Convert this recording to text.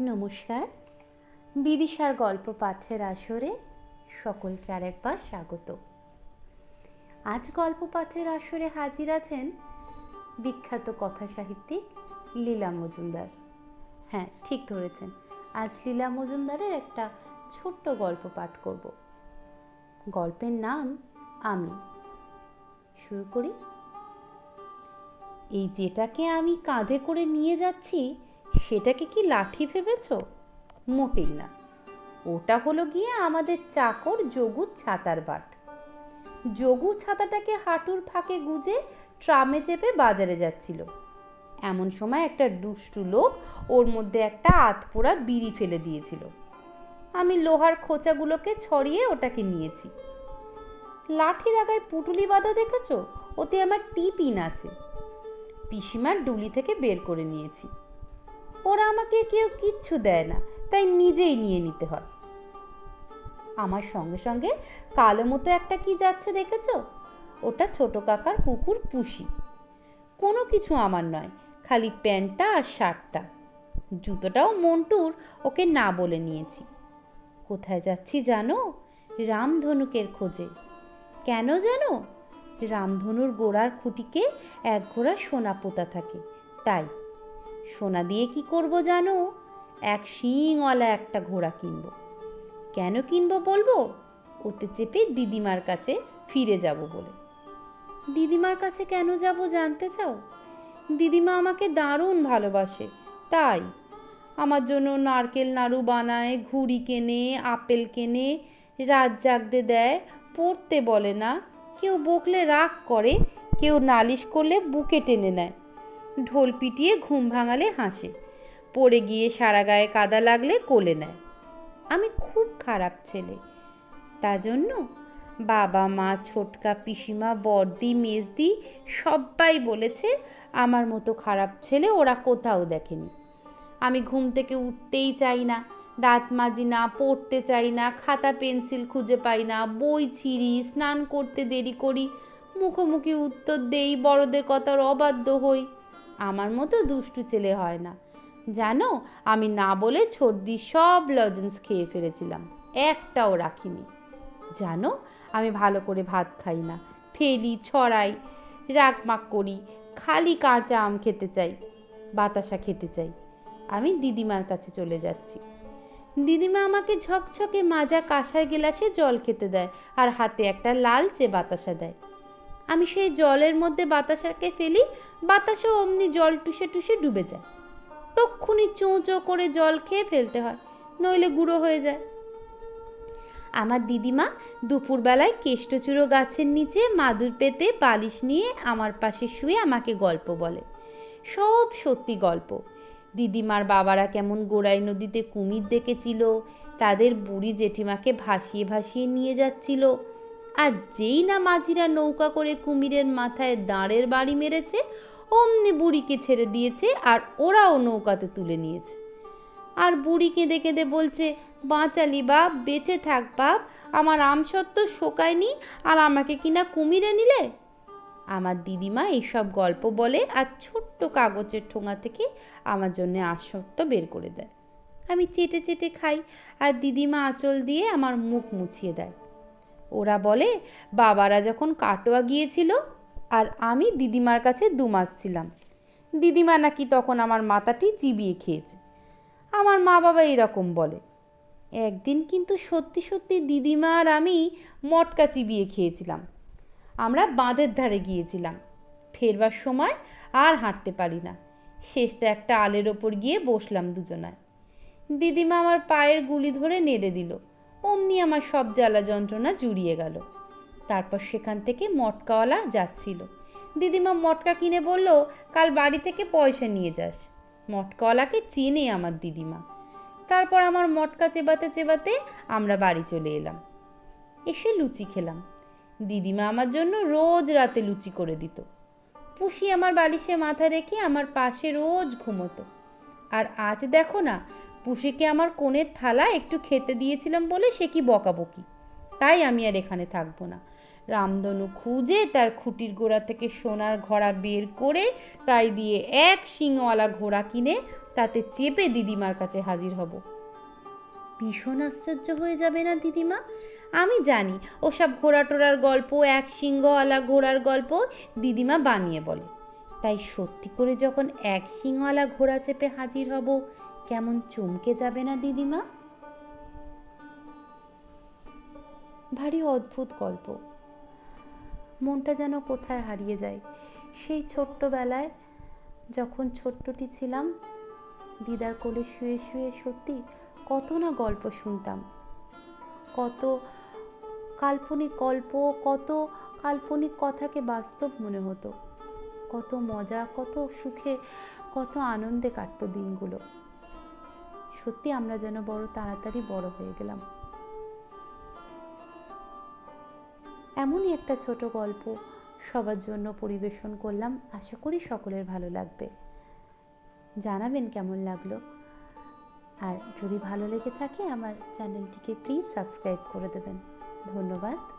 নমস্কার। বিদিশার গল্প পাঠের আসরে সকলকে আরেকবার স্বাগত। আজ গল্প পাঠের আসরে হাজির আছেন বিখ্যাত কথা সাহিত্যিক লীলা মজুমদার। হ্যাঁ ঠিক ধরেছেন। আজ লীলা মজুমদারের একটা ছোট্ট গল্প পাঠ করব। গল্পের নাম আমি। শুরু করি। এই যেটাকে আমি কাঁধে করে নিয়ে যাচ্ছি সেটাকে কি লাঠি ভেবেছ? মোটেই না। ওটা হলো গিয়ে আমাদের চাকর যোগুর ছাতার বাট। যোগু ছাতাটাকে হাঁটুর ফাঁকে গুজে ট্রামে চেপে বাজারে যাচ্ছিল। এমন সময় একটা দুষ্টু লোক ওর মধ্যে একটা আতপোড়া বিড়ি ফেলে দিয়েছিল। আমি লোহার খোঁচাগুলোকে ছড়িয়ে ওটাকে নিয়েছি। লাঠির আগায় পুটুলি বাঁধা দেখেছ? ওতে আমার টিপিন আছে পিসিমার ডুলি থেকে বের করে নিয়েছি। ওরা আমাকে কেউ কিচ্ছু দেয় না, তাই নিজেই নিয়ে নিতে হয়। আমার সঙ্গে সঙ্গে কালো মতো একটা কি যাচ্ছে দেখেছ? ওটা ছোট কাকার কুকুর পুষি। কোনো কিছু আমার নয়, খালি প্যান্টটা আর শার্টটা। জুতোটাও মন্টুর, ওকে না বলে নিয়েছি। কোথায় যাচ্ছি জানো? রামধনুকের খোঁজে। কেন জানো? রামধনুর গোড়ার খুঁটিকে এক ঘোড়া সোনা পোতা থাকে, তাই। সোনা দিয়ে কি করব জানো? এক শিংওয়ালা একটা ঘোড়া কিনব। কেন কিনবো বলব? ওতে চেপে দিদিমার কাছে ফিরে যাব বলে। দিদিমার কাছে কেন যাব জানতে চাও? দিদিমা আমাকে দারুণ ভালোবাসে, তাই। আমার জন্য নারকেল নাড়ু বানায়, ঘুড়ি কেনে, আপেল কেনে, রাত জাগতে দেয়, পড়তে বলে না। কেউ বকলে রাগ করে, কেউ নালিশ করলে বুকে টেনে নেয়। ঢোল পিটিয়ে ঘুম ভাঙালে হাসে। পড়ে গিয়ে সারা গায়ে কাদা লাগলে কোলে নেয়। আমি খুব খারাপ ছেলে। তা জন্য বাবা, মা, ছোটকা, পিসিমা বর্দি মেজদি সবাই বলেছে, আমার মতো খারাপ ছেলে ওরা কোথাও দেখেনি। আমি ঘুম থেকে উঠতেই চাই না, দাঁত মাজি না, পড়তে চাই না, খাতা, পেন্সিল খুঁজে পাই না, বই ছিঁড়ি, স্নান করতে দেরি করি, মুখোমুখি উত্তর দেই, বড়দের কথার অবাধ্য হই। আমার মতো দুষ্টু ছেলে হয় না। জানো, আমি না বলে ছর্দি সব লজেন্স খেয়ে ফেলেছিলাম, একটাও রাখিনি। জানো, আমি ভালো করে ভাত খাই না, ফেলি, ছড়াই, রাগমাগ করি, খালি কাঁচা আম খেতে চাই, বাতাসা খেতে চাই। আমি দিদিমার কাছে চলে যাচ্ছি। দিদিমা আমাকে ঝকঝকে মাজা কাঁসার গেলাসে জল খেতে দেয় আর হাতে একটা লালচে বাতাসা দেয়। আমি সেই জলের মধ্যে বাতাসাকে ফেলি, বাতাসও অমনি জল টুসে টুসে ডুবে যায়। তক্ষুনি চোঁ চোঁ করে জল খেয়ে ফেলতে হয়, নইলে গুঁড়ো হয়ে যায়। আমার দিদিমা দুপুরবেলায় কেষ্টচূড়ো গাছের নিচে মাদুর পেতে বালিশ নিয়ে আমার পাশে শুয়ে আমাকে গল্প বলে। সব সত্যি গল্প। দিদিমার বাবারা কেমন গোড়াই নদীতে কুমির দেখেছিল, তাদের বুড়ি জেঠিমাকে ভাসিয়ে ভাসিয়ে নিয়ে যাচ্ছিল। আর যেই না মাঝিরা নৌকা করে কুমিরের মাথায় দাঁড়ের বাড়ি মেরেছে, অমনি বুড়িকে ছেড়ে দিয়েছে আর ওরাও নৌকাতে তুলে নিয়েছে। আর বুড়ি কেঁদে কেঁদে বলছে, বাঁচালি বাপ, বেঁচে থাক বাপ, আমার আমসত্ব শোকায়নি আর আমাকে কিনা কুমিরে নিলে আমার দিদিমা এইসব গল্প বলে আর ছোট্ট কাগজের ঠোঙা থেকে আমার জন্য আসত্ব বের করে দেয়। আমি চেটে চেটে খাই আর দিদিমা আঁচল দিয়ে আমার মুখ মুছিয়ে দেয়। ওরা বলে, বাবারা যখন কাটোয়া গিয়েছিল আর আমি দিদিমার কাছে দু মাস ছিলাম, দিদিমা নাকি তখন আমার মাথাটি চিবিয়ে খেয়েছে। আমার মা বাবা এরকম বলে। একদিন কিন্তু সত্যি সত্যি দিদিমা আর আমি মটকা চিবিয়ে খেয়েছিলাম। আমরা বাঁধের ধারে গিয়েছিলাম। ফেরবার সময় আর হাঁটতে পারি না। শেষটা একটা আলের ওপর গিয়ে বসলাম দুজনায়। দিদিমা আমার পায়ের গুলি ধরে নেড়ে দিল। অমনি আমার সব জ্বালা যন্ত্রণা জুড়িয়ে গেল। তারপর সেখান থেকে মটকাওয়ালা যাচ্ছিল। দিদিমা মটকা কিনে বলল, কাল বাড়ি থেকে পয়সা নিয়ে যাস। মটকাওয়ালাকে চেনে আমার দিদিমা। তারপর আমার মটকা চেবাতে চেবাতে আমরা বাড়ি চলে এলাম। এসে লুচি খেলাম। দিদিমা আমার জন্য রোজ রাতে লুচি করে দিত। পুষি আমার বালিশে মাথা রেখে আমার পাশে রোজ ঘুমোতো। আর আজ দেখো না পুষিকে আমার কোণের থালা একটু খেতে দিয়েছিলাম বলে সে কি বকাবকি? তাই আমি আর এখানে থাকব না। রামধনু খুঁজে তার খুঁটির গোড়া থেকে সোনার ঘোড়া বের করে তাই দিয়ে এক শিংওয়ালা ঘোড়া কিনে তাতে চেপে দিদিমার কাছে হাজির হব। ভীষণ আশ্চর্য হয়ে যাবে না দিদিমা? আমি জানি ওসব ঘোড়া টোড়ার গল্প, এক সিংহওয়ালা ঘোড়ার গল্প দিদিমা বানিয়ে বলে। তাই সত্যি করে যখন এক সিংহওয়ালা ঘোড়া চেপে হাজির হব কেমন চমকে যাবে না, দিদিমা? ভারী অদ্ভুত গল্প। মনটা যেন কোথায় হারিয়ে যায়। সেই ছোট্টবেলায় যখন ছোট্টটি ছিলাম, দিদার কোলে শুয়ে শুয়ে সত্যি কত না গল্প শুনতাম। কত কাল্পনিক গল্প, কত কাল্পনিক কথাকে বাস্তব মনে হতো। কত মজা, কত সুখে, কত আনন্দে কাটতো দিনগুলো। সত্যি আমরা যেন বড় তাড়াতাড়ি বড় হয়ে গেলাম। এমনই একটা ছোট গল্প সবার জন্য পরিবেশন করলাম। আশা করি সকলের ভালো লাগবে। জানাবেন কেমন লাগল। আর যদি ভালো লেগে থাকে, আমার চ্যানেলটিকে প্লিজ সাবস্ক্রাইব করে দেবেন। ধন্যবাদ।